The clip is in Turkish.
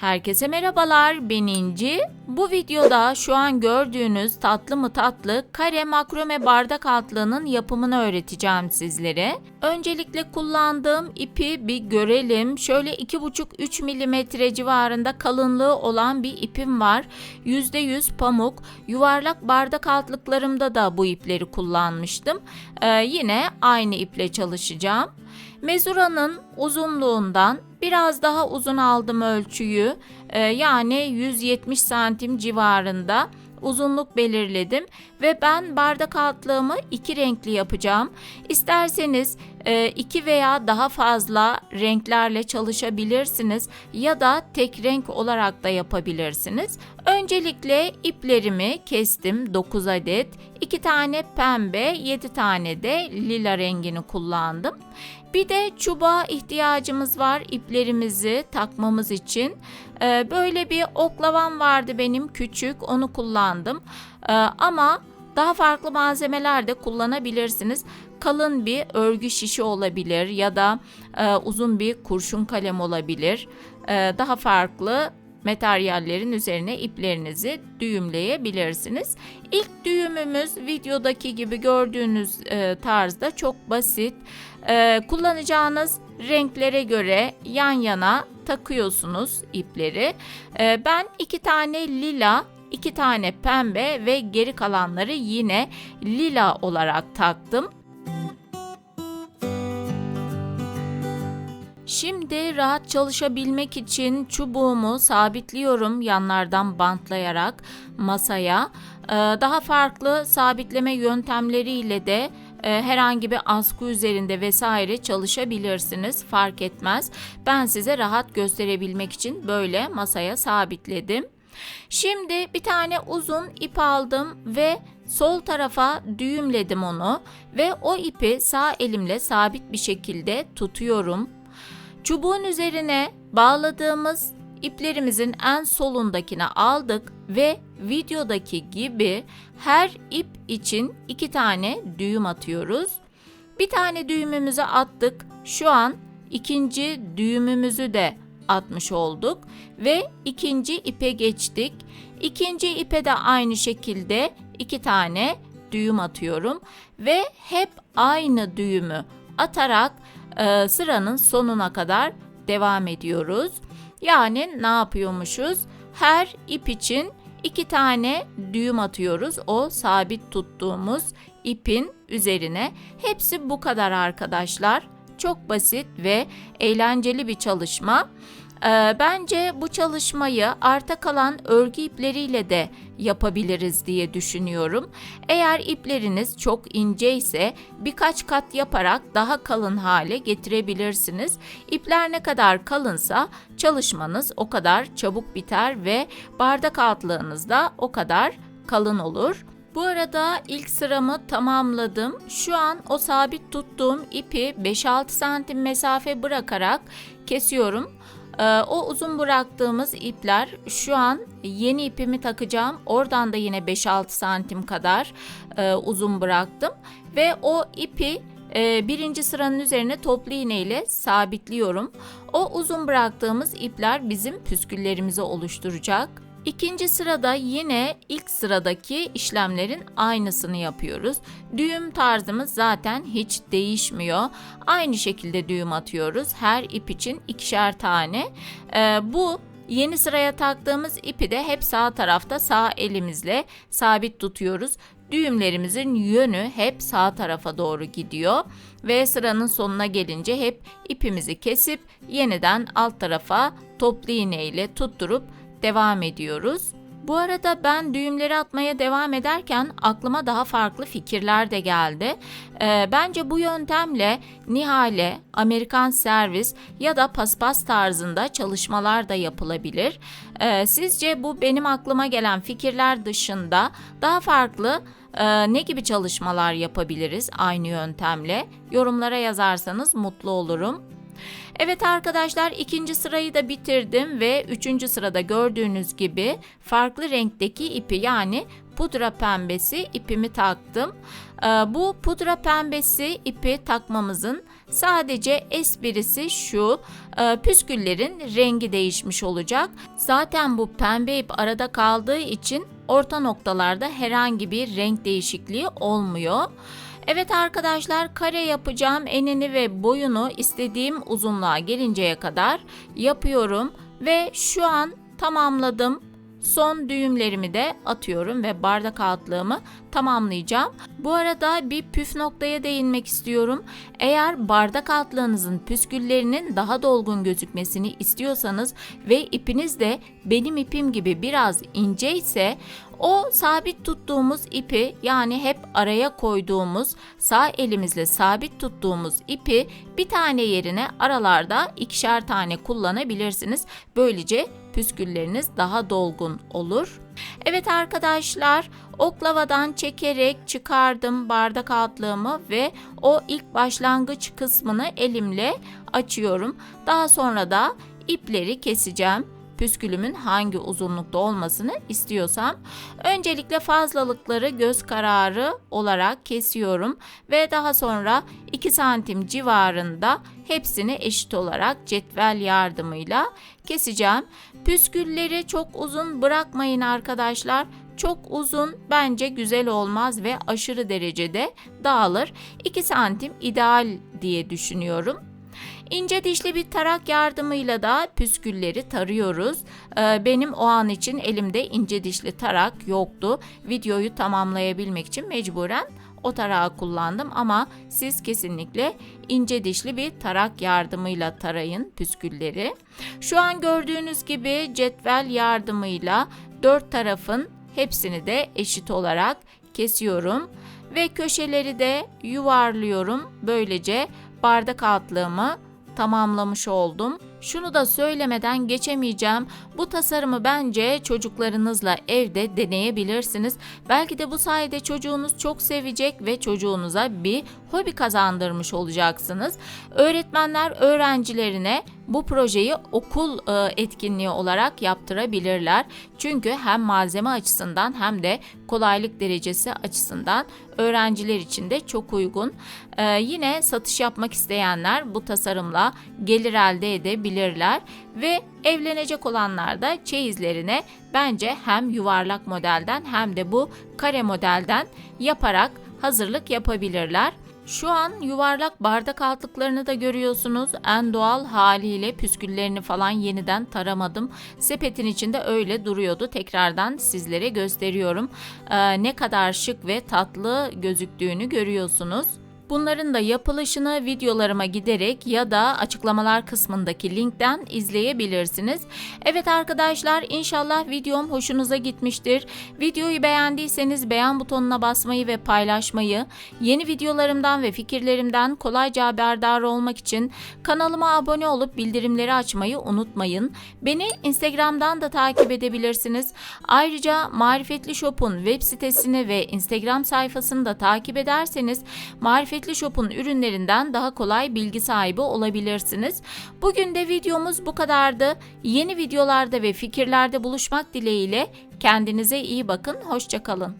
Herkese merhabalar ben İnci. Bu videoda şu an gördüğünüz tatlı mı tatlı kare makrome bardak altlığının yapımını öğreteceğim sizlere. Öncelikle kullandığım ipi bir görelim. Şöyle 2,5-3 milimetre civarında kalınlığı olan bir ipim var. %100 pamuk. Yuvarlak bardak altlıklarımda da bu ipleri kullanmıştım. Ee, yine aynı iple çalışacağım. Mezuranın uzunluğundan biraz daha uzun aldım ölçüyü. Ee, yani 170 santim civarında uzunluk belirledim ve ben bardak altlığımı iki renkli yapacağım. İsterseniz iki veya daha fazla renklerle çalışabilirsiniz ya da tek renk olarak da yapabilirsiniz. Öncelikle iplerimi kestim 9 adet. 2 tane pembe, 7 tane de lila rengini kullandım. Bir de çubuğa ihtiyacımız var iplerimizi takmamız için. Ee, böyle bir oklavam vardı benim küçük onu kullandım. Ee, ama daha farklı malzemeler de kullanabilirsiniz. Kalın bir örgü şişi olabilir ya da e, uzun bir kurşun kalem olabilir. Ee, daha farklı materyallerin üzerine iplerinizi düğümleyebilirsiniz. İlk düğümümüz videodaki gibi gördüğünüz e, tarzda çok basit. E, kullanacağınız renklere göre yan yana takıyorsunuz ipleri. E, ben iki tane lila, iki tane pembe ve geri kalanları yine lila olarak taktım. Şimdi rahat çalışabilmek için çubuğumu sabitliyorum yanlardan bantlayarak masaya. Ee, Daha farklı sabitleme yöntemleriyle de e, herhangi bir askı üzerinde vesaire çalışabilirsiniz fark etmez. Ben size rahat gösterebilmek için böyle masaya sabitledim. Şimdi bir tane uzun ip aldım ve sol tarafa düğümledim onu ve o ipi sağ elimle sabit bir şekilde tutuyorum. Çubuğun üzerine bağladığımız iplerimizin en solundakine aldık ve videodaki gibi her ip için iki tane düğüm atıyoruz. Bir tane düğümümüzü attık. Şu an ikinci düğümümüzü de atmış olduk ve ikinci ipe geçtik. İkinci ipe de aynı şekilde iki tane düğüm atıyorum ve hep aynı düğümü atarak e, sıranın sonuna kadar devam ediyoruz. Yani ne yapıyormuşuz? Her ip için iki tane düğüm atıyoruz. O sabit tuttuğumuz ipin üzerine. Hepsi bu kadar arkadaşlar. Çok basit ve eğlenceli bir çalışma. Ee, bence bu çalışmayı arta kalan örgü ipleriyle de yapabiliriz diye düşünüyorum. Eğer ipleriniz çok ince ise birkaç kat yaparak daha kalın hale getirebilirsiniz. İpler ne kadar kalınsa çalışmanız o kadar çabuk biter ve bardak altlığınız da o kadar kalın olur. Bu arada ilk sıramı tamamladım. Şu an o sabit tuttuğum ipi 5-6 santim mesafe bırakarak kesiyorum. Ee, o uzun bıraktığımız ipler şu an yeni ipimi takacağım. Oradan da yine 5-6 santim kadar e, uzun bıraktım. Ve o ipi e, birinci sıranın üzerine toplu iğne ile sabitliyorum. O uzun bıraktığımız ipler bizim püsküllerimizi oluşturacak. İkinci sırada yine ilk sıradaki işlemlerin aynısını yapıyoruz. Düğüm tarzımız zaten hiç değişmiyor. Aynı şekilde düğüm atıyoruz. Her ip için ikişer tane. Ee, bu Yeni sıraya taktığımız ipi de hep sağ tarafta sağ elimizle sabit tutuyoruz. Düğümlerimizin yönü hep sağ tarafa doğru gidiyor ve sıranın sonuna gelince hep ipimizi kesip yeniden alt tarafa toplu iğne ile tutturup devam ediyoruz. Bu arada ben düğümleri atmaya devam ederken aklıma daha farklı fikirler de geldi. Ee, bence bu yöntemle Nihale, Amerikan servis ya da paspas tarzında çalışmalar da yapılabilir. Ee, sizce bu benim aklıma gelen fikirler dışında daha farklı e, ne gibi çalışmalar yapabiliriz aynı yöntemle? Yorumlara yazarsanız mutlu olurum. Evet arkadaşlar ikinci sırayı da bitirdim ve üçüncü sırada gördüğünüz gibi farklı renkteki ipi yani pudra pembesi ipimi taktım. Ee, bu pudra pembesi ipi takmamızın sadece esprisi şu e, püsküllerin rengi değişmiş olacak. Zaten bu pembe ip arada kaldığı için orta noktalarda herhangi bir renk değişikliği olmuyor. Evet arkadaşlar kare yapacağım enini ve boyunu istediğim uzunluğa gelinceye kadar yapıyorum ve şu an tamamladım. Son düğümlerimi de atıyorum ve bardak altlığımı tamamlayacağım. Bu arada bir püf noktaya değinmek istiyorum. Eğer bardak altlığınızın püsküllerinin daha dolgun gözükmesini istiyorsanız ve ipiniz de benim ipim gibi biraz ince ise o sabit tuttuğumuz ipi yani hep araya koyduğumuz sağ elimizle sabit tuttuğumuz ipi bir tane yerine aralarda ikişer tane kullanabilirsiniz. Böylece püskülleriniz daha dolgun olur. Evet arkadaşlar oklavadan çekerek çıkardım bardak altlığımı ve o ilk başlangıç kısmını elimle açıyorum. Daha sonra da ipleri keseceğim püskülümün hangi uzunlukta olmasını istiyorsam. Öncelikle fazlalıkları göz kararı olarak kesiyorum ve daha sonra 2 santim civarında hepsini eşit olarak cetvel yardımıyla keseceğim. Püskülleri çok uzun bırakmayın arkadaşlar. Çok uzun bence güzel olmaz ve aşırı derecede dağılır. 2 santim ideal diye düşünüyorum. İnce dişli bir tarak yardımıyla da püskülleri tarıyoruz. Ee, benim o an için elimde ince dişli tarak yoktu. Videoyu tamamlayabilmek için mecburen o tarağı kullandım ama siz kesinlikle ince dişli bir tarak yardımıyla tarayın püskülleri. Şu an gördüğünüz gibi cetvel yardımıyla dört tarafın hepsini de eşit olarak kesiyorum ve köşeleri de yuvarlıyorum. Böylece bardak altlığımı tamamlamış oldum. Şunu da söylemeden geçemeyeceğim. Bu tasarımı bence çocuklarınızla evde deneyebilirsiniz. Belki de bu sayede çocuğunuz çok sevecek ve çocuğunuza bir hobi kazandırmış olacaksınız. Öğretmenler öğrencilerine bu projeyi okul e, etkinliği olarak yaptırabilirler. Çünkü hem malzeme açısından hem de kolaylık derecesi açısından öğrenciler için de çok uygun. Ee, yine satış yapmak isteyenler bu tasarımla gelir elde edebilirler ve evlenecek olanlar da çeyizlerine bence hem yuvarlak modelden hem de bu kare modelden yaparak hazırlık yapabilirler. Şu an yuvarlak bardak altlıklarını da görüyorsunuz. En doğal haliyle püsküllerini falan yeniden taramadım. Sepetin içinde öyle duruyordu. Tekrardan sizlere gösteriyorum. Ee, ne kadar şık ve tatlı gözüktüğünü görüyorsunuz. Bunların da yapılışını videolarıma giderek ya da açıklamalar kısmındaki linkten izleyebilirsiniz. Evet arkadaşlar inşallah videom hoşunuza gitmiştir. Videoyu beğendiyseniz beğen butonuna basmayı ve paylaşmayı, yeni videolarımdan ve fikirlerimden kolayca haberdar olmak için kanalıma abone olup bildirimleri açmayı unutmayın. Beni Instagram'dan da takip edebilirsiniz. Ayrıca Marifetli Shop'un web sitesini ve Instagram sayfasını da takip ederseniz Marifetli Marifetli Shop'un ürünlerinden daha kolay bilgi sahibi olabilirsiniz. Bugün de videomuz bu kadardı. Yeni videolarda ve fikirlerde buluşmak dileğiyle kendinize iyi bakın, hoşçakalın.